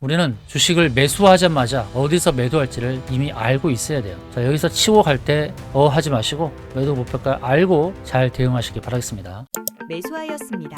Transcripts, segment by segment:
우리는 주식을 매수하자마자 어디서 매도할지를 이미 알고 있어야 돼요. 자, 여기서 치고 갈 때 어 하지 마시고 매도 목표가 알고 잘 대응하시기 바라겠습니다. 매수하였습니다.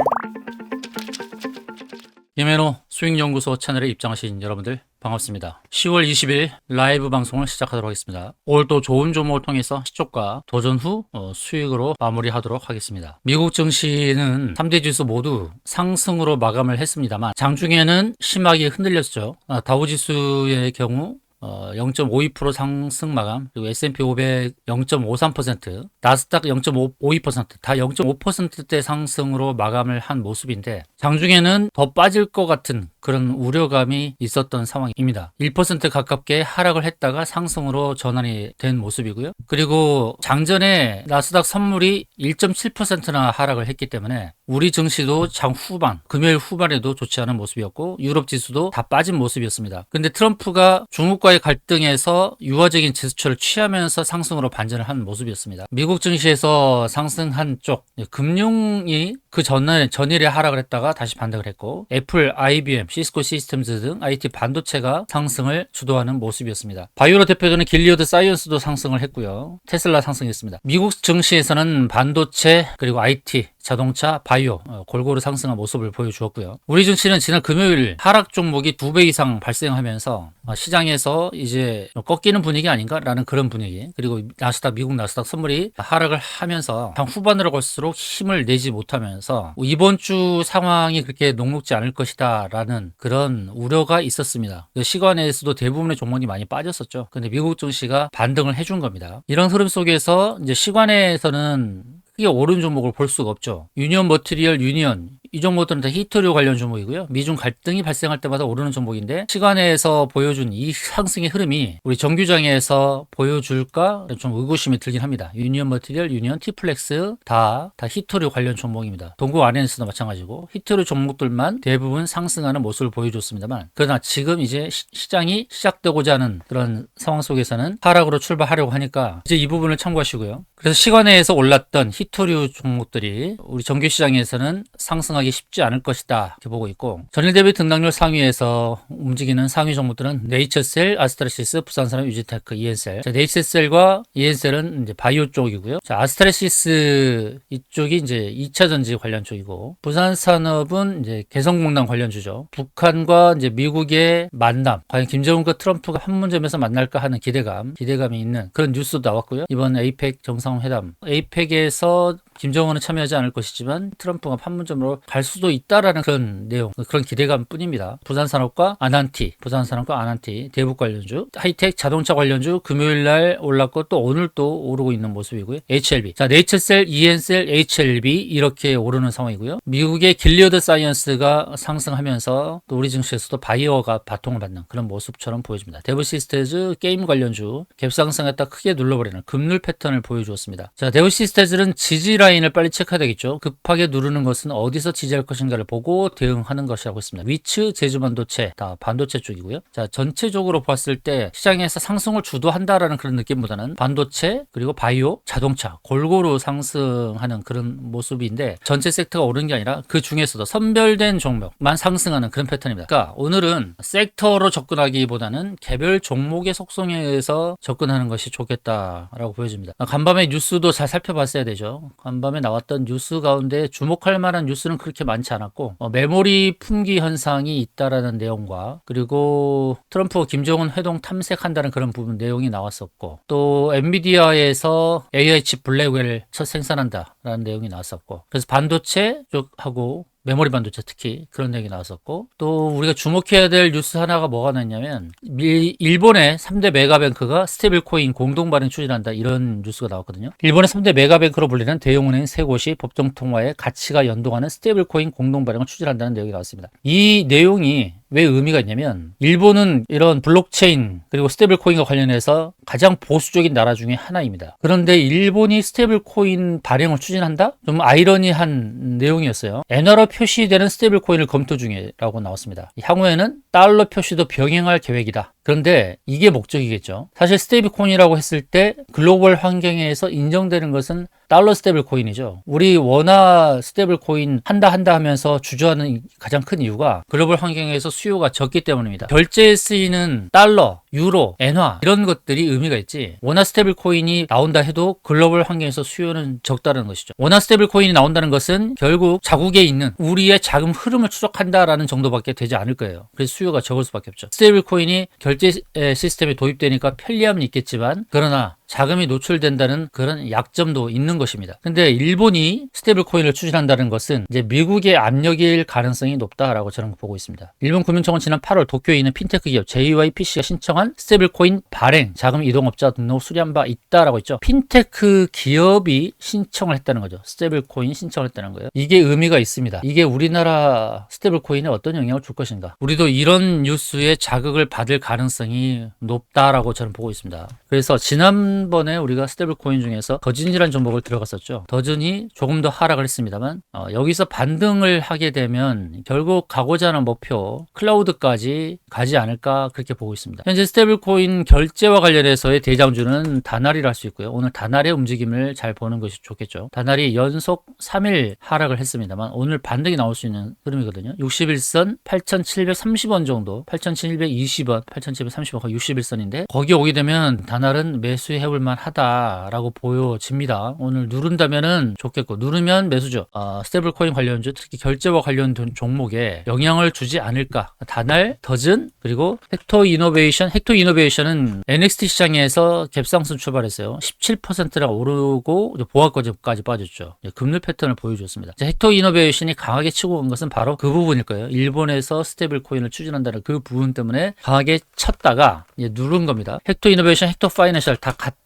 김해노 수익연구소 채널에 입장하신 여러분들 반갑습니다. 10월 20일 라이브 방송을 시작하도록 하겠습니다. 오늘도 좋은 종목을 통해서 시초가 도전 후 어, 수익으로 마무리하도록 하겠습니다. 미국 증시는 3대 지수 모두 상승으로 마감을 했습니다만 장중에는 심하게 흔들렸죠. 아, 다우지수의 경우 어, 0.52% 상승 마감, 그리고 S&P 500 0.53%, 나스닥 0.52%다 0.5%대 상승으로 마감을 한 모습인데 장중에는 더 빠질 것 같은 그런 우려감이 있었던 상황입니다. 1% 가깝게 하락을 했다가 상승으로 전환이 된 모습이고요. 그리고 장전에 나스닥 선물이 1.7%나 하락을 했기 때문에 우리 증시도 장 후반, 금요일 후반에도 좋지 않은 모습이었고 유럽 지수도 다 빠진 모습이었습니다. 근데 트럼프가 중국과의 갈등에서 유화적인 제스처를 취하면서 상승으로 반전을 한 모습이었습니다. 미국 증시에서 상승한 쪽 금융이 그 전날 전일에 하락을 했다가 다시 반등을 했고 애플, IBM, 시스코 시스템즈 등 IT 반도체가 상승을 주도하는 모습이었습니다. 바이오로 대표되는 길리어드 사이언스도 상승을 했고요. 테슬라 상승했습니다. 미국 증시에서는 반도체 그리고 IT 자동차, 바이오 어, 골고루 상승한 모습을 보여주었고요. 우리 증시는 지난 금요일 하락 종목이 두 배 이상 발생하면서 어, 시장에서 이제 꺾이는 분위기 아닌가라는 그런 분위기 그리고 나스닥 미국 나스닥 선물이 하락을 하면서 장 후반으로 갈수록 힘을 내지 못하면서 이번 주 상황이 그렇게 녹록지 않을 것이다라는 그런 우려가 있었습니다. 그 시간에서도 대부분의 종목이 많이 빠졌었죠. 근데 미국 증시가 반등을 해준 겁니다. 이런 흐름 속에서 이제 시간에서는 크게 오른 종목을 볼 수가 없죠. 유니언 머티리얼 유니언 이 종목들은 다 히토류 관련 종목이고요. 미중 갈등이 발생할 때마다 오르는 종목인데 시간에서 보여준 이 상승의 흐름이 우리 정규장에서 보여줄까 좀 의구심이 들긴 합니다. 유니언 머티리얼, 유니언, 티플렉스 다, 다 히토류 관련 종목입니다. 동구 아레스도 마찬가지고 히토류 종목들만 대부분 상승하는 모습을 보여줬습니다만 그러나 지금 이제 시, 시장이 시작되고자 하는 그런 상황 속에서는 하락으로 출발하려고 하니까 이제 이 부분을 참고하시고요. 그래서 시간에서 올랐던 히토류 종목들이 우리 정규 시장에서는 상승 하기 쉽지 않을 것이다 이렇게 보고 있고 전일 대비 등락률 상위에서 움직이는 상위 종목들은 네이처셀, 아스트라시스, 부산산업, 유지테크, 이엔셀. 자, 네이처셀과 이엔셀은 이제 바이오 쪽이고요. 자, 아스트라시스 이쪽이 이제 2차 전지 관련 쪽이고 부산산업은 이제 개성공단 관련 주죠. 북한과 이제 미국의 만남, 과연 김정은과 트럼프가 판문점에서 만날까 하는 기대감, 기대감이 있는 그런 뉴스도 나왔고요. 이번 에이펙 정상회담, 에이펙에서 김정은은 참여하지 않을 것이지만 트럼프가 판문점으로 갈 수도 있다라는 그런 내용, 그런 기대감 뿐입니다. 부산산업과 아난티, 부산산업과 아난티, 대북 관련주, 하이텍 자동차 관련주 금요일 날 올랐고 또 오늘 또 오르고 있는 모습이고요. HLB. 자, 네이처셀, 이엔셀, HLB 이렇게 오르는 상황이고요. 미국의 길리어드 사이언스가 상승하면서 또 우리 증시에서도 바이오가 바통을 받는 그런 모습처럼 보여집니다. 데브 시스테즈 게임 관련주 갭상승했다 크게 눌러버리는 급률 패턴을 보여주었습니다. 자, 데브 시스테즈는 지지 라 인을 빨리 체크해야 되겠죠. 급하게 누르는 것은 어디서 지지할 것인가를 보고 대응하는 것이라고 했습니다. 위츠 제주 반도체 다 반도체 쪽이고요. 자, 전체적으로 봤을 때 시장에서 상승을 주도한다라는 그런 느낌보다는 반도체 그리고 바이오, 자동차 골고루 상승하는 그런 모습인데 전체 섹터가 오른 게 아니라 그 중에서도 선별된 종목만 상승하는 그런 패턴입니다. 그러니까 오늘은 섹터로 접근하기보다는 개별 종목의 속성에 의해서 접근하는 것이 좋겠다라고 보여집니다. 간밤에 뉴스도 잘 살펴봤어야 되죠. 에 나왔던 뉴스 가운데 주목할 만한 뉴스는 그렇게 많지 않았고 어, 메모리 품귀 현상이 있다라는 내용과 그리고 트럼프와 김정은 회동 탐색한다는 그런 부분 내용이 나왔었고 또 엔비디아에서 칩 블랙웰 첫 생산한다라는 내용이 나왔었고 그래서 반도체 쪽하고 메모리 반도체 특히 그런 얘기 나왔었고 또 우리가 주목해야 될 뉴스 하나가 뭐가 나냐면 미- 일본의 3대 메가뱅크가 스테이블 코인 공동 발행 추진한다 이런 뉴스가 나왔거든요. 일본의 3대 메가뱅크로 불리는 대형은행 세 곳이 법정 통화에 가치가 연동하는 스테이블 코인 공동 발행을 추진한다는 내용이 나왔습니다. 이 내용이 왜 의미가 있냐면 일본은 이런 블록체인 그리고 스테이블 코인과 관련해서 가장 보수적인 나라 중에 하나입니다. 그런데 일본이 스테이블 코인 발행을 추진한다? 좀 아이러니한 내용이었어요. 엔화로 표시되는 스테이블 코인을 검토 중이라고 나왔습니다. 향후에는 달러 표시도 병행할 계획이다. 그런데 이게 목적이겠죠. 사실 스테이블 코인이라고 했을 때 글로벌 환경에서 인정되는 것은 달러 스테이블 코인이죠. 우리 원화 스테이블 코인 한다 한다 하면서 주저하는 가장 큰 이유가 글로벌 환경에서 수요가 적기 때문입니다. 결제에 쓰이는 달러, 유로, 엔화 이런 것들이 의미가 있지. 원화 스테이블 코인이 나온다 해도 글로벌 환경에서 수요는 적다는 것이죠. 원화 스테이블 코인이 나온다는 것은 결국 자국에 있는 우리의 자금 흐름을 추적한다라는 정도밖에 되지 않을 거예요. 그래서 수요가 적을 수밖에 없죠. 스테이블 코인이 결제 시스템에 도입되니까 편리함은 있겠지만 그러나 자금이 노출된다는 그런 약점도 있는 것입니다. 근데 일본이 스테이블 코인을 추진한다는 것은 이제 미국의 압력일 가능성이 높다라고 저는 보고 있습니다. 일본 금융청은 지난 8월 도쿄에 있는 핀테크 기업 JYPC가 신청한 스테이블 코인 발행 자금 이동업자 등록 수리한 바 있다라고 했죠. 핀테크 기업이 신청을 했다는 거죠. 스테이블 코인 신청을 했다는 거예요. 이게 의미가 있습니다. 이게 우리나라 스테이블 코인에 어떤 영향을 줄 것인가? 우리도 이런 뉴스에 자극을 받을 가능성이 높다라고 저는 보고 있습니다. 그래서 지난 지난번에 우리가 스테이블 코인 중에서 더진이라는 종목을 들어갔었죠. 더진이 조금 더 하락을 했습니다만 어, 여기서 반등을 하게 되면 결국 가고자 하는 목표 클라우드까지 가지 않을까 그렇게 보고 있습니다. 현재 스테이블 코인 결제와 관련해서의 대장주는 다날이라 할 수 있고요. 오늘 다날의 움직임을 잘 보는 것이 좋겠죠. 다날이 연속 3일 하락을 했습니다만 오늘 반등이 나올 수 있는 흐름이거든요. 61선 8,730원 정도, 8,720원, 8,730원 거의 61선인데 거기 오게 되면 다날은 매수해 해볼 만 하다라고 보여집니다. 오늘 누른다면은 좋겠고 누르면 매수죠. 어, 스테이블 코인 관련주 특히 결제와 관련된 종목에 영향을 주지 않을까. 다날, 더즌 그리고 헥토 이노베이션. 헥토 이노베이션은 NXT 시장에서 갭상승 출발했어요. 17%가 오르고 보합까지 빠졌죠. 급류 패턴을 보여줬습니다. 헥토 이노베이션이 강하게 치고 온 것은 바로 그 부분일 거예요. 일본에서 스테이블 코인을 추진한다는 그 부분 때문에 강하게 쳤다가 누른 겁니다. 헥토 이노베이션, 헥토 파이낸셜 다 같은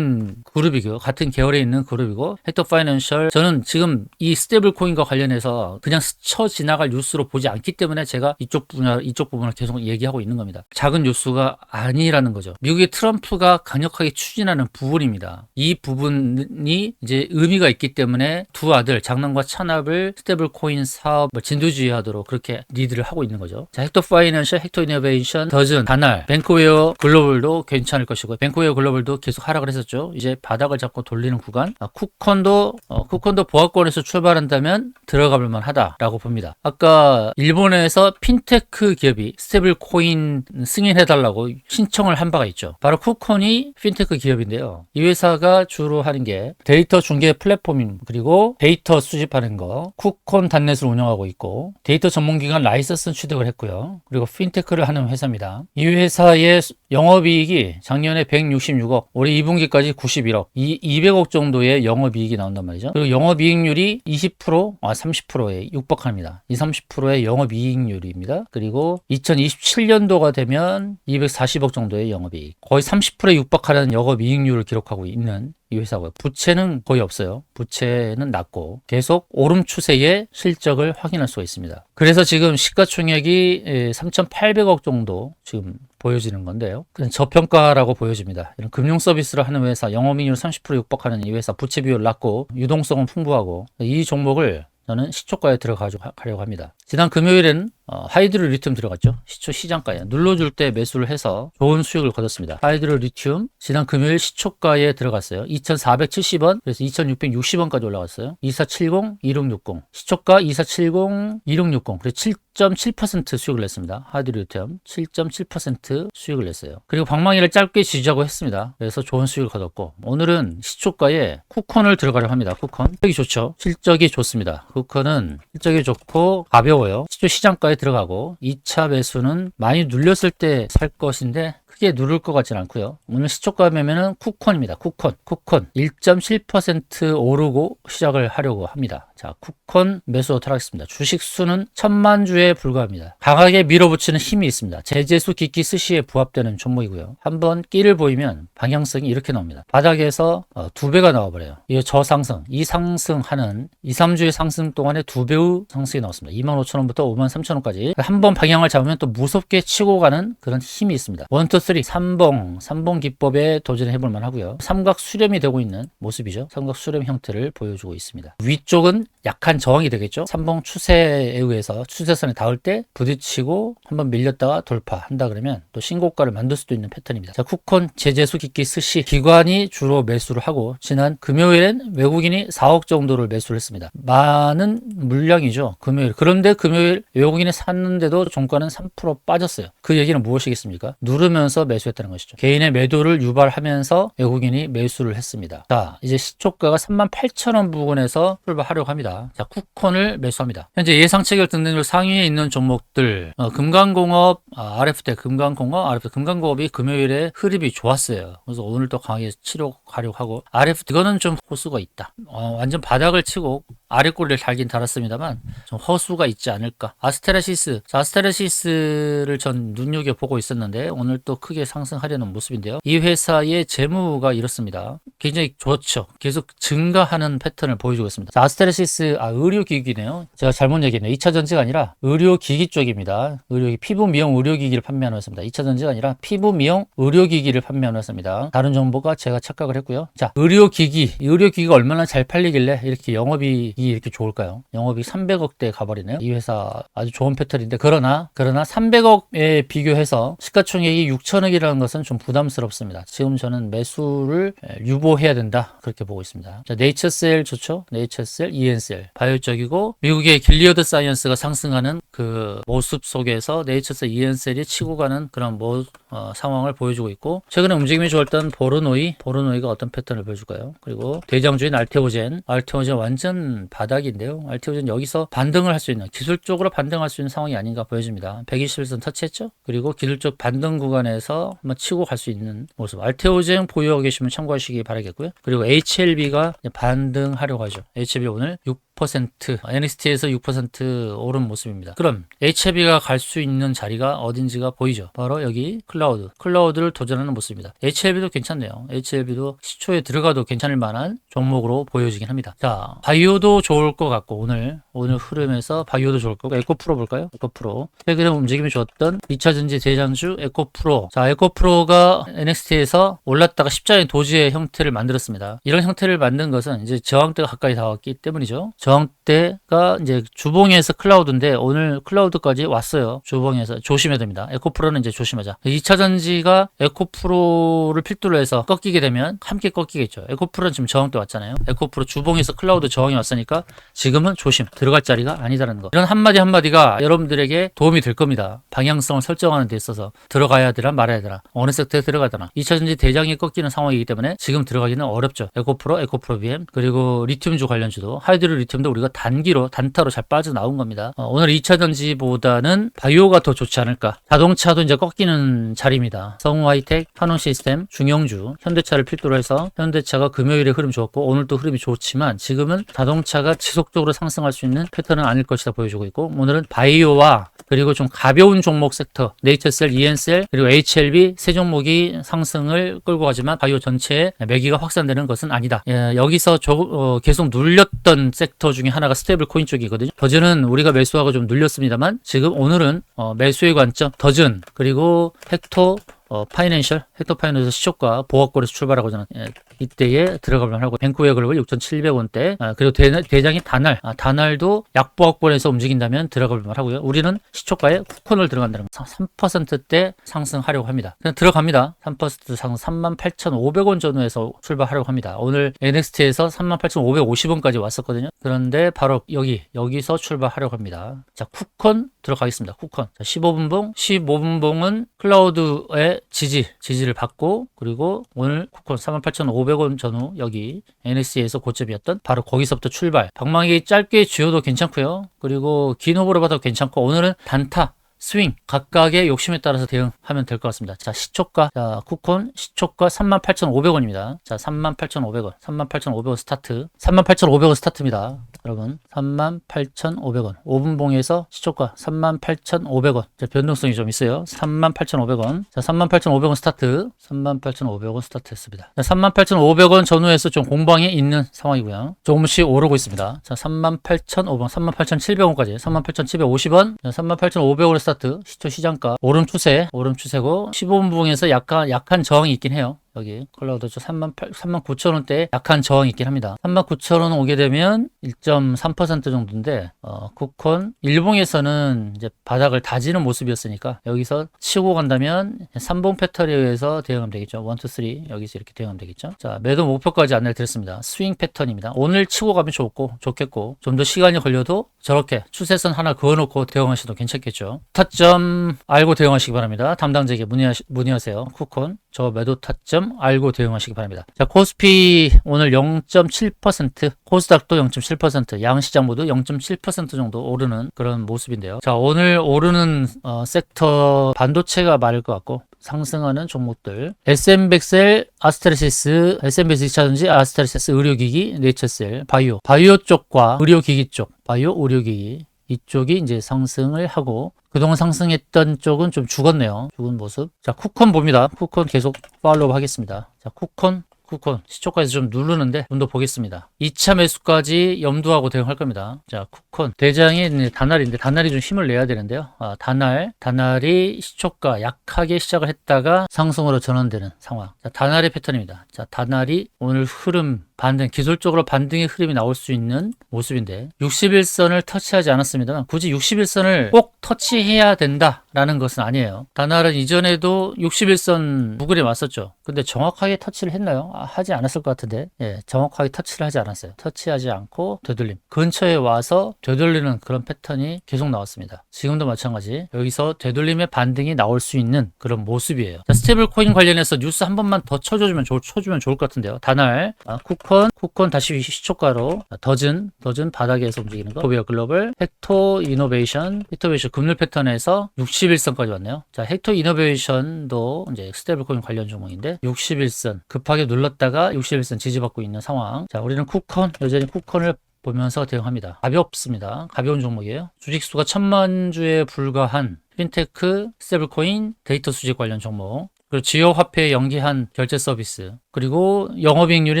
그룹이고 같은 계열에 있는 그룹이고 헥터 파이낸셜 저는 지금 이 스테이블 코인과 관련해서 그냥 스쳐 지나갈 뉴스로 보지 않기 때문에 제가 이쪽 분야 이쪽 부분을 계속 얘기하고 있는 겁니다. 작은 뉴스가 아니라는 거죠. 미국의 트럼프가 강력하게 추진하는 부분입니다. 이 부분이 이제 의미가 있기 때문에 두 아들 장남과 찬압을 스테이블 코인 사업 뭐 진두지휘하도록 그렇게 리드를 하고 있는 거죠. 자, 헥터 파이낸셜, 헥터 이노베이션, 더즌, 다날, 뱅크웨어 글로벌도 괜찮을 것이고 뱅크웨어 글로벌도 계속 하락 을 했었죠. 이제 바닥을 잡고 돌리는 구간. 아, 쿠컨도 어, 쿠컨도 보합권에서 출발한다면 들어가 볼 만하다라고 봅니다. 아까 일본에서 핀테크 기업이 스테이블 코인 승인해 달라고 신청을 한 바가 있죠. 바로 쿠컨이 핀테크 기업인데요. 이 회사가 주로 하는 게 데이터 중개 플랫폼인 그리고 데이터 수집하는 거 쿠콘 단넷을 운영하고 있고 데이터 전문기관 라이선스 취득을 했고요. 그리고 핀테크를 하는 회사입니다. 이 회사의 영업이익이 작년에 166억, 올해 2분기까지 91억, 이 200억 정도의 영업이익이 나온단 말이죠. 그리고 영업이익률이 20%, 아 30%에 육박합니다. 이 30%의 영업이익률입니다. 그리고 2027년도가 되면 240억 정도의 영업이익, 거의 30%에 육박하는 영업이익률을 기록하고 있는 이 회사고요. 부채는 거의 없어요. 부채는 낮고 계속 오름 추세의 실적을 확인할 수가 있습니다. 그래서 지금 시가총액이 3,800억 정도 지금 보여지는 건데요. 저평가라고 보여집니다. 이런 금융 서비스를 하는 회사, 영업이익률 30% 육박하는 이 회사, 부채 비율 낮고 유동성은 풍부하고 이 종목을 저는 시초가에 들어가려고 합니다. 지난 금요일에는 어, 하이드로 리튬 들어갔죠. 시초 시장가에 눌러줄 때 매수를 해서 좋은 수익을 거뒀습니다. 하이드로 리튬 지난 금요일 시초가에 들어갔어요. 2,470원 그래서 2,660원까지 올라갔어요. 2470, 2660 시초가 2470, 2660 그래서 7.7% 수익을 냈습니다. 하이드로 리튬 7.7% 수익을 냈어요. 그리고 방망이를 짧게 지지하고 했습니다. 그래서 좋은 수익을 거뒀고 오늘은 시초가에 쿠콘을 들어가려 합니다. 쿠콘 실적이 좋죠. 실적이 좋습니다. 쿠콘은 실적이 좋고 가벼워요. 시장가에 들어가고 2차 매수는 많이 눌렸을 때 살 것인데 크게 누를 것 같진 않고요. 오늘 시초가 매매는 쿠콘입니다. 쿠콘, 쿠콘 1.7% 오르고 시작을 하려고 합니다. 자, 쿠콘 매수 타락했습니다. 주식 수는 천만 주에 불과합니다. 강하게 밀어붙이는 힘이 있습니다. 제재수 기기 스시에 부합되는 종목이고요. 한번 끼를 보이면 방향성이 이렇게 나옵니다. 바닥에서 어, 두 배가 나와버려요. 이 저상승, 이 상승하는 2, 3주의 상승 동안에 두 배의 상승이 나왔습니다. 2만 5천 원부터 5만 3천 원까지 한 번 방향을 잡으면 또 무섭게 치고 가는 그런 힘이 있습니다. 원투 3, 3봉, 3봉 기법에 도전해 볼 만하고요. 삼각 수렴이 되고 있는 모습이죠. 삼각 수렴 형태를 보여주고 있습니다. 위쪽은 약한 저항이 되겠죠. 3봉 추세에 의해서 추세선에 닿을 때 부딪히고 한번 밀렸다가 돌파한다 그러면 또 신고가를 만들 수도 있는 패턴입니다. 자, 쿠콘 제재수 기기 스시 기관이 주로 매수를 하고 지난 금요일엔 외국인이 4억 정도를 매수를 했습니다. 많은 물량이죠. 금요일. 그런데 금요일 외국인이 샀는데도 종가는 3% 빠졌어요. 그 얘기는 무엇이겠습니까? 누르면서 매수했다는 것이죠. 개인의 매도를 유발하면서 외국인이 매수를 했습니다. 자, 이제 시초가가 38,000원 부근에서 출발하려고 합니다. 자, 쿠콘을 매수합니다. 현재 예상 체결 등등률 상위에 있는 종목들, 어, 금강공업, 아, RF대 금강공업, RF대 금강공업이 금요일에 흐름이 좋았어요. 그래서 오늘 또 강하게 치러 가려고 하고, RF 이거는 좀 호수가 있다. 어, 완전 바닥을 치고 아래 꼬리를 달긴 달았습니다만 좀 허수가 있지 않을까. 아스테라시스, 자, 아스테라시스를 전 눈여겨 보고 있었는데 오늘 또 크게 상승하려는 모습인데요. 이 회사의 재무가 이렇습니다. 굉장히 좋죠. 계속 증가하는 패턴을 보여주고 있습니다. 자, 아스테라시스, 아 의료기기네요. 제가 잘못 얘기했네요. 2차 전지가 아니라 의료기기 쪽입니다. 의료기 피부 미용 의료기기를 판매하는 회사입니다. 2차 전지가 아니라 피부 미용 의료기기를 판매하는 회사입니다. 다른 정보가 제가 착각을 했고요. 자, 의료기기, 의료기기가 얼마나 잘 팔리길래 이렇게 영업이 이렇게 좋을까요? 영업이 300억대 가버리네요. 이 회사 아주 좋은 패턴인데 그러나 그러나 300억에 비교해서 시가총액이 6천억이라는 것은 좀 부담스럽습니다. 지금 저는 매수를 유보해야 된다 그렇게 보고 있습니다. 자, 네이처셀 좋죠? 네이처셀, 이엔셀 바이오적이고 미국의 길리어드 사이언스가 상승하는 그 모습 속에서 네이처셀, 이엔셀이 치고 가는 그런 모, 어, 상황을 보여주고 있고 최근에 움직임이 좋았던 보르노이, 보르노이가 어떤 패턴을 보여줄까요? 그리고 대장주인 알테오젠, 알테오젠 완전 바닥인데요. 알테오젠 여기서 반등을 할 수 있는 기술적으로 반등할 수 있는 상황이 아닌가 보여집니다. 121선 터치했죠? 그리고 기술적 반등 구간에서 한번 치고 갈 수 있는 모습. 알테오젠 보유하고 계시면 참고하시기 바라겠고요. 그리고 HLB가 반등하려고 하죠. HLB 오늘 6% NXT에서 6% 오른 모습입니다. 그럼 HLB가 갈 수 있는 자리가 어딘지가 보이죠. 바로 여기 클라우드. 클라우드를 도전하는 모습입니다. HLB도 괜찮네요. HLB도 시초에 들어가도 괜찮을 만한 종목으로 보여지긴 합니다. 자, 바이오도 좋을 것 같고 오늘 오늘 흐름에서 바이오도 좋을 거고 에코프로 볼까요? 에코프로. 최근에 움직임이 좋았던 2차 전지 대장주 에코프로. 자, 에코프로가 NXT에서 올랐다가 십자인 도지의 형태를 만들었습니다. 이런 형태를 만든 것은 이제 저항대가 가까이 닿았기 때문이죠. 저 항대가 이제 주봉에서 클라우드인데 오늘 클라우드까지 왔어요. 주봉에서 조심해야 됩니다. 에코프로는 이제 조심하자. 2차 전지가 에코프로를 필두로 해서 꺾이게 되면 함께 꺾이겠죠. 에코프로는 지금 저항대 왔잖아요. 에코프로 주봉에서 클라우드 저항이 왔으니까 지금은 조심. 들어갈 자리가 아니다라는 거. 이런 한마디 한마디가 여러분들에게 도움이 될 겁니다. 방향성을 설정하는 데 있어서 들어가야 되나 말아야 되나 어느 섹터에 들어가더나 2차 전지 대장이 꺾이는 상황이기 때문에 지금 들어가기는 어렵죠. 에코프로, 에코프로 BM 그리고 리튬주 관련주도 하이드로 리튬 도 우리가 단기로 단타로 잘 빠져나온 겁니다. 어, 오늘 2차 전지보다는 바이오가 더 좋지 않을까. 자동차도 이제 꺾이는 자리입니다. 성우 하이텍, 한원 시스템, 중형주, 현대차를 필두로 해서 현대차가 금요일에 흐름 좋았고 오늘도 흐름이 좋지만 지금은 자동차가 지속적으로 상승할 수 있는 패턴은 아닐 것이다 보여주고 있고 오늘은 바이오와 그리고 좀 가벼운 종목 섹터 네이처셀, 이엔셀 그리고 HLB 세 종목이 상승을 끌고 가지만 바이오 전체에 매기가 확산되는 것은 아니다. 예, 여기서 저, 어, 계속 눌렸던 섹터 중에 하나가 스테이블 코인 쪽이거든요. 더즈는 우리가 매수하고 좀 눌렸습니다만 지금 오늘은 어, 매수의 관점 더즌 그리고 헥토 어, 파이낸셜, 헥터 파이낸셜 시초가 보합권에서 출발하고 저는 예, 이때에 들어가면 하고 뱅크웨어 글로벌 6,700원대 아, 그리고 대, 장이 다날 아, 다날도 약보합권에서 움직인다면 들어가볼 하고요. 우리는 시초가에 쿠폰을 들어간다는 거 3%대 상승하려고 합니다. 그냥 들어갑니다. 3% 상승 38,500원 전후에서 출발하려고 합니다. 오늘 NXT에서 38,550원까지 왔었거든요. 그런데 바로 여기 여기서 출발하려고 합니다. 자 쿠폰 들어가겠습니다. 쿠폰 자, 15분봉 15분봉은 클라우드의 지지 지지를 받고 그리고 오늘 쿠폰 38,500원 전후 여기 NSC에서 고점이었던 바로 거기서부터 출발 방망이 짧게 쥐어도 괜찮고요. 그리고 긴 호흡으로 봐도 괜찮고 오늘은 단타 스윙 각각의 욕심에 따라서 대응하면 될 것 같습니다. 자 시초가 자 쿠콘 시초가 38,500원입니다. 자 38,500원 38,500원 스타트. 38,500원 스타트입니다. 여러분 38,500원. 5분봉에서 시초가 38,500원. 자, 변동성이 좀 있어요. 38,500원. 자 38,500원 스타트. 38,500원 스타트 했습니다. 자, 38,500원 전후에서 좀 공방이 있는 상황이고요. 조금씩 오르고 있습니다. 자 38,500원 38,700원까지. 38,750원. 38,500원 스 타트 시초 시장가. 오름 추세 오름 추세고 15분봉에서 약간 약한 저항이 있긴 해요 여기 컬러도 3만 8, 3만 9천 원대 약한 저항이 있긴 합니다. 3만 9천 원 오게 되면 1.3% 정도인데 어, 쿠콘 일봉에서는 이제 바닥을 다지는 모습이었으니까 여기서 치고 간다면 3봉 패턴에 의해서 대응하면 되겠죠. 1, 2, 3 여기서 이렇게 대응하면 되겠죠. 자 매도 목표까지 안내를 드렸습니다. 스윙 패턴입니다. 오늘 치고 가면 좋고 좋겠고 좀 더 시간이 걸려도 저렇게 추세선 하나 그어놓고 대응하셔도 괜찮겠죠. 타점 알고 대응하시기 바랍니다. 담당자에게 문의하, 문의하세요. 쿠콘 저 매도 타점 알고 대응하시기 바랍니다. 자, 코스피 오늘 0.7%, 코스닥도 0.7%, 양시장 모두 0.7% 정도 오르는 그런 모습인데요. 자, 오늘 오르는 어, 섹터 반도체가 많을 것 같고 상승하는 종목들 SM백셀, 아스테르시스, SMBS 2차전지, 아스테르시스, 의료기기, 네이처셀, 바이오, 바이오 쪽과 의료기기 쪽, 바이오, 의료기기 이쪽이 이제 상승을 하고 그동안 상승했던 쪽은 좀 죽었네요. 죽은 모습. 자, 쿠콘 봅니다. 쿠콘 계속 팔로우 하겠습니다. 자, 쿠콘, 쿠콘. 시초까지 좀 누르는데 좀 더 보겠습니다. 2차 매수까지 염두하고 대응할 겁니다. 자, 쿠콘. 대장이 단날인데 단날이 좀 힘을 내야 되는데요. 아, 단날. 단날이 시초가 약하게 시작을 했다가 상승으로 전환되는 상황. 자, 단날의 패턴입니다. 자, 단날이 오늘 흐름 반등, 기술적으로 반등의 흐름이 나올 수 있는 모습인데 61선을 터치하지 않았습니다만 굳이 61선을 꼭 터치해야 된다라는 것은 아니에요. 단날은 이전에도 61선 부근에 왔었죠. 근데 정확하게 터치를 했나요? 아, 하지 않았을 것 같은데 예, 정확하게 터치를 하지 않았어요. 터치하지 않고 되돌림. 근처에 와서 되돌리는 그런 패턴이 계속 나왔습니다. 지금도 마찬가지 여기서 되돌림의 반등이 나올 수 있는 그런 모습이에요. 자, 스테이블 코인 관련해서 뉴스 한 번만 더 쳐주면, 좋, 쳐주면 좋을 것 같은데요. 단알, 아, 쿠콘, 쿠콘 다시 시초가로 아, 더즌, 더즌 바닥에서 움직이는 거. 코비어 글로벌, 헥토 이노베이션, 헥토 베이션 금률 패턴에서 61선까지 왔네요. 자, 헥토 이노베이션도 이제 스테이블 코인 관련 종목인데 61선 급하게 눌렀 다가 61선 지지받고 있는 상황. 자, 우리는 쿠콘, 여전히 쿠콘을 보면서 대응합니다. 가볍습니다. 가벼운 종목이에요. 주식수가 천만 주에 불과한 핀테크, 스테이블코인, 데이터 수집 관련 종목. 그리고 지역 화폐에 연계한 결제 서비스. 그리고 영업이익률이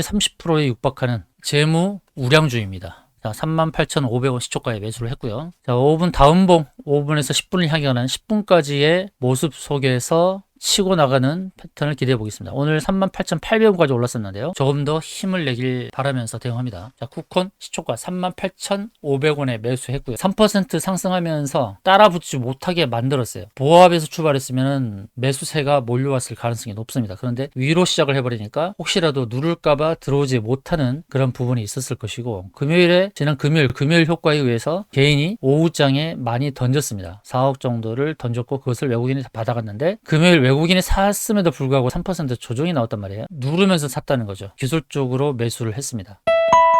30%에 육박하는 재무 우량주입니다. 자, 38,500원 시초가에 매수를 했고요. 자, 5분 다운봉, 5분에서 10분을 향해 가는 10분까지의 모습 속에서 치고 나가는 패턴을 기대해 보겠습니다. 오늘 38,800원까지 올랐었는데요. 조금 더 힘을 내길 바라면서 대응합니다. 자, 쿠콘 시초가 38,500원에 매수했고요. 3% 상승하면서 따라 붙지 못하게 만들었어요. 보합에서 출발했으면 매수세가 몰려왔을 가능성이 높습니다. 그런데 위로 시작을 해버리니까 혹시라도 누를까봐 들어오지 못하는 그런 부분이 있었을 것이고 금요일에 지난 금요일 금요일 효과에 의해서 개인이 오후장에 많이 던졌습니다. 4억 정도를 던졌고 그것을 외국인이 받아갔는데 금요일 외 국인이 샀음에도 불구하고 3% 조정이 나왔단 말이에요. 누르면서 샀다는 거죠. 기술적으로 매수를 했습니다.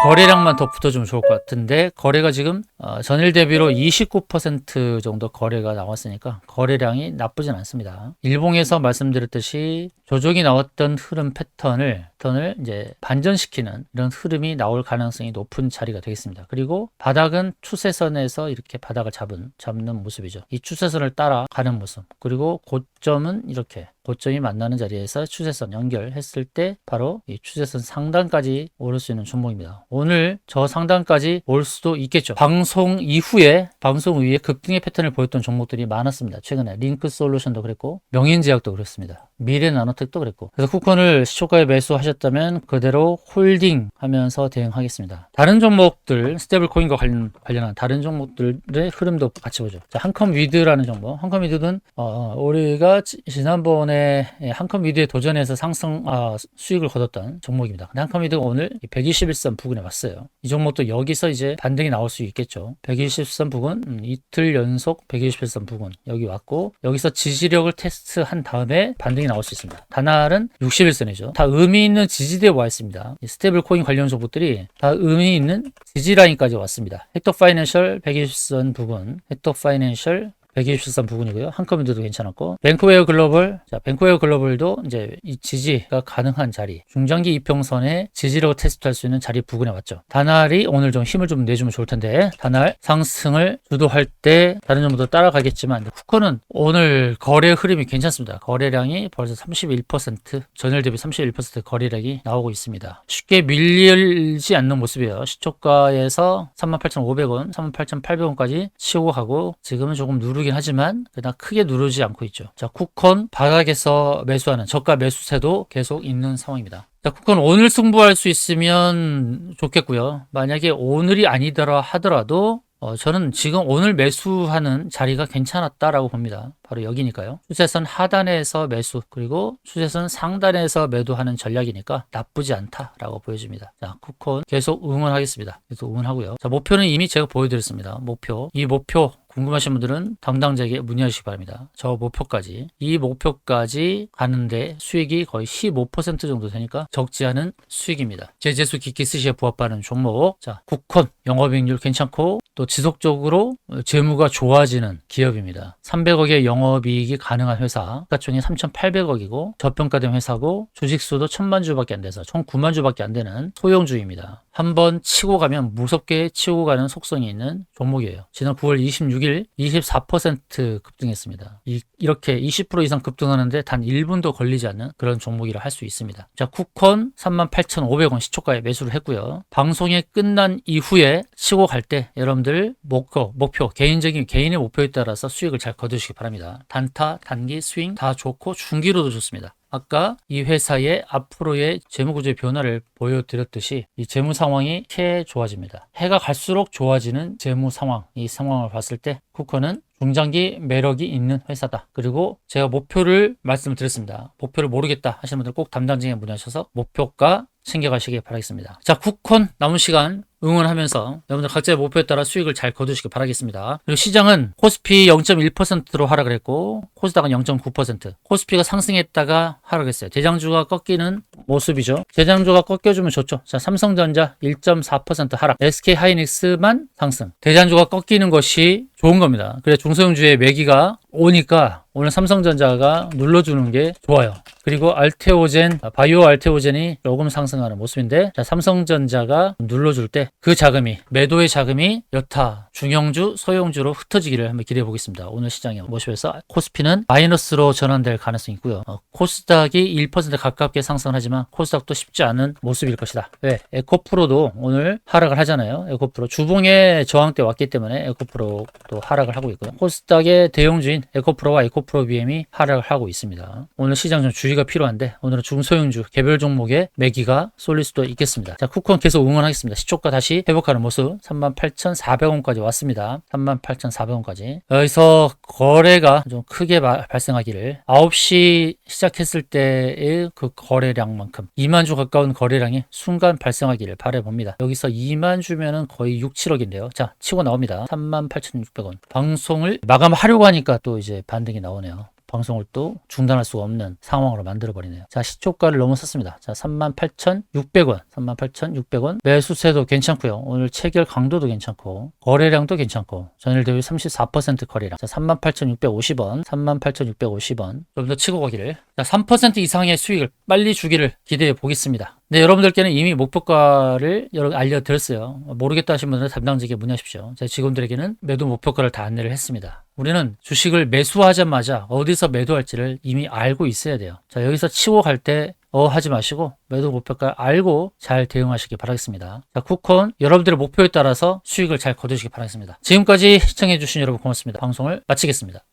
거래량만 더 붙어주면 좋을 것 같은데 거래가 지금 어, 전일 대비로 29% 정도 거래가 나왔으니까 거래량이 나쁘진 않습니다. 일봉에서 말씀드렸듯이 조정이 나왔던 흐름 패턴을 패턴을 이제 반전시키는 이런 흐름이 나올 가능성이 높은 자리가 되겠습니다. 그리고 바닥은 추세선에서 이렇게 바닥을 잡은 잡는 모습이죠. 이 추세선을 따라 가는 모습. 그리고 고점은 이렇게 고점이 만나는 자리에서 추세선 연결했을 때 바로 이 추세선 상단까지 오를 수 있는 종목입니다. 오늘 저 상단까지 올 수도 있겠죠. 방송 이후에 방송 이후에 급등의 패턴을 보였던 종목들이 많았습니다. 최근에 링크 솔루션도 그랬고 명인제약도 그랬습니다. 미래 나노텍도 그랬고 그래서 쿠폰을 시초가에 매수하셨다면 그대로 홀딩 하면서 대응하겠습니다. 다른 종목들 스테이블 코인과 관련, 관련 한 다른 종목들의 흐름도 같이 보죠. 자, 한컴 위드라는 종목. 한컴 위드는 어, 우리가 지- 지난번에 한컴 위드에 도전해서 상승 아, 수익을 거뒀던 종목입니다. 근데 한컴 위드가 오늘 121선 부근에 왔어요. 이 종목도 여기서 이제 반등이 나올 수 있겠죠. 120선 부근 음, 이틀 연속 121선 부근 여기 왔고 여기서 지지력을 테스트한 다음에 반등이 나올 수 있습니다. 다날은 61선이죠. 다 의미 있는 지지대에 와 있습니다. 이 스테이블 코인 관련 종목들이 다 의미 있는 지지 라인까지 왔습니다. 헥토 파이낸셜 120선 부근, 헥토 파이낸셜 123 부근이고요. 한컴인드도 괜찮았고 뱅크웨어 글로벌 자 뱅크웨어 글로벌도 이제 이 지지가 가능한 자리 중장기 이평선에 지지로 테스트할 수 있는 자리 부근에 왔죠. 다날이 오늘 좀 힘을 좀 내주면 좋을 텐데 다날 상승을 주도할 때 다른 종목도 따라가겠지만 쿠커는 오늘 거래 흐름이 괜찮습니다. 거래량이 벌써 31% 전일 대비 31% 거래량이 나오고 있습니다. 쉽게 밀리지 않는 모습이에요. 시초가에서 38,500원, 38,800원까지 치고 가고 지금은 조금 누르 긴 하지만 그러나 크게 누르지 않고 있죠. 자, 쿠콘 바닥에서 매수하는 저가 매수세도 계속 있는 상황입니다. 자, 쿠콘 오늘 승부할 수 있으면 좋겠고요. 만약에 오늘이 아니더라 하더라도 어, 저는 지금 오늘 매수하는 자리가 괜찮았다라고 봅니다. 바로 여기니까요. 추세선 하단에서 매수 그리고 추세선 상단에서 매도하는 전략이니까 나쁘지 않다라고 보여집니다. 자, 쿠콘 계속 응원하겠습니다. 계속 응원하고요. 자, 목표는 이미 제가 보여드렸습니다. 목표 이 목표 궁금하신 분들은 담당자에게 문의하시기 바랍니다. 저 목표까지 이 목표까지 가는데 수익이 거의 15% 정도 되니까 적지 않은 수익입니다. 제재수 쓰시에 부합하는 종목 자 국콘 영업이익률 괜찮고 또 지속적으로 재무가 좋아지는 기업입니다. 300억의 영업이익이 가능한 회사 가총이 3,800억이고 저평가된 회사고 주식수도 1천만 주밖에 안 돼서 총 9만 주밖에 안 되는 소형주입니다. 한번 치고 가면 무섭게 치고 가는 속성이 있는 종목이에요. 지난 9월 26일 24% 급등했습니다. 이, 렇게 20% 이상 급등하는데 단 1분도 걸리지 않는 그런 종목이라 할 수 있습니다. 자, 쿠콘 38,500원 시초가에 매수를 했고요. 방송이 끝난 이후에 치고 갈 때 여러분들 목표, 목표, 개인적인 개인의 목표에 따라서 수익을 잘 거두시기 바랍니다. 단타, 단기, 스윙 다 좋고 중기로도 좋습니다. 아까 이 회사의 앞으로의 재무구조의 변화를 보여드렸듯이 이 재무 상황이 해 좋아집니다. 해가 갈수록 좋아지는 재무 상황, 이 상황을 봤을 때 쿠커는 중장기 매력이 있는 회사다. 그리고 제가 목표를 말씀드렸습니다. 목표를 모르겠다 하시는 분들 꼭 담당자에 문의하셔서 목표가 챙겨가시기 바라겠습니다. 자, 쿠콘 남은 시간 응원하면서 여러분들 각자의 목표에 따라 수익을 잘 거두시기 바라겠습니다. 그리고 시장은 코스피 0.1%로 하락을 했고 코스닥은 0.9%. 코스피가 상승했다가 하락했어요. 대장주가 꺾이는 모습이죠. 대장주가 꺾여주면 좋죠. 자, 삼성전자 1.4% 하락. SK 하이닉스만 상승. 대장주가 꺾이는 것이 좋은 겁니다. 그래 중소형주의 매기가 오니까 오늘 삼성전자가 눌러주는 게 좋아요. 그리고 알테오젠, 바이오 알테오젠이 조금 상승하는 모습인데 자, 삼성전자가 눌러줄 때 그 자금이 매도의 자금이 여타 중형주, 소형주로 흩어지기를 한번 기대해 보겠습니다. 오늘 시장의 모습에서 코스피는 마이너스로 전환될 가능성이 있고요. 어, 코스닥이 1% 가깝게 상승하지만 코스닥도 쉽지 않은 모습일 것이다. 왜? 에코프로도 오늘 하락을 하잖아요. 에코프로 주봉의 저항대 왔기 때문에 에코프로 도 하락을 하고 있고요. 코스닥의 대형주인 에코프로와 에코프로 BM이 하락을 하고 있습니다. 오늘 시장 좀 주의가 필요한데 오늘은 중소형주 개별 종목의 매기가 쏠릴 수도 있겠습니다. 자, 쿠콘 계속 응원하겠습니다. 시초가 다시 회복하는 모습 38,400원까지 왔습니다. 38,400원까지. 여기서 거래가 좀 크게 바, 발생하기를 9시 시작했을 때의 그 거래량만큼 2만 주 가까운 거래량이 순간 발생하기를 바라봅니다. 여기서 2만 주면은 거의 6, 7억인데요. 자, 치고 나옵니다. 38,600원. 방송을 마감하려고 하니까 또 이제 반등이 나오네요. 방송을 또 중단할 수가 없는 상황으로 만들어버리네요. 자, 시초가를 넘어섰습니다. 자, 38,600원, 38,600원. 매수세도 괜찮고요. 오늘 체결 강도도 괜찮고, 거래량도 괜찮고, 전일 대비 34% 거래량. 자, 38,650원, 38,650원. 좀 더 치고 가기를. 자, 3% 이상의 수익을 빨리 주기를 기대해 보겠습니다. 네, 여러분들께는 이미 목표가를 알려드렸어요. 모르겠다 하신 분들은 담당자에게 문의하십시오. 제 직원들에게는 매도 목표가를 다 안내를 했습니다. 우리는 주식을 매수하자마자 어디서 매도할지를 이미 알고 있어야 돼요. 자, 여기서 치고 갈 때 어 하지 마시고 매도 목표가 알고 잘 대응하시기 바라겠습니다. 자, 쿠콘 여러분들의 목표에 따라서 수익을 잘 거두시기 바라겠습니다. 지금까지 시청해주신 여러분 고맙습니다. 방송을 마치겠습니다.